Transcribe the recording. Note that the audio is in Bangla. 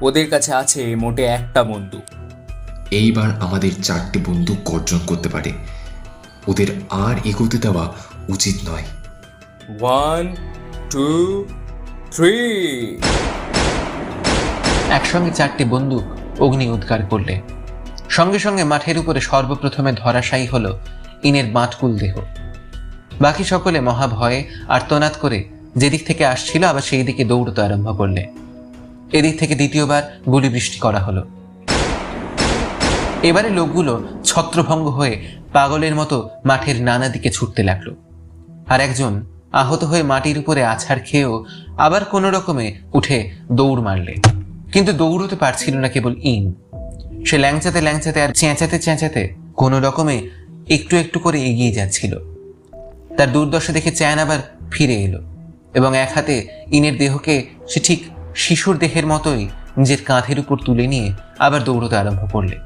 ওদের কাছে আছে মোটে একটা বন্দুক। এইবার আমাদের চারটে বন্দুক গর্জন করতে পারে। ওদের আর এগোতে দেওয়া উচিত নয়। ওয়ান টু থ্রি একসঙ্গে চারটি বন্দুক অগ্নি উদ্গার করলে। সঙ্গে সঙ্গে মাঠের উপরে সর্বপ্রথমে ধরাশায়ী হল ইনের বাঁটকুল দেহ। বাকি সকলে মহাভয়ে আর্তনাদ করে যেদিক থেকে আসছিল আবার সেই দিকে দৌড়তে আরম্ভ করলে। এদিক থেকে দ্বিতীয়বার গুলি বৃষ্টি করা হলো। এবারে লোকগুলো ছত্রভঙ্গ হয়ে পাগলের মতো মাঠের নানা দিকে ছুটতে লাগল। আর একজন আহত হয়ে মাটির উপরে আছাড় খেয়েও আবার কোনো রকমে উঠে দৌড় মারলে। কিন্তু দৌড়তে পারছিল না কেবল ইন। সে ল্যাংচাতে ল্যাংচাতে আর চেঁচাতে চেঁচাতে কোনো রকমে একটু একটু করে এগিয়ে যাচ্ছিল। তার দুর্দশা দেখে চ্যান আবার ফিরে এলো এবং এক হাতে ইনের দেহকে সে ঠিক শিশুর দেহের মতোই নিজের কাঁধের উপর তুলে নিয়ে আবার দৌড়তে আরম্ভ করলে।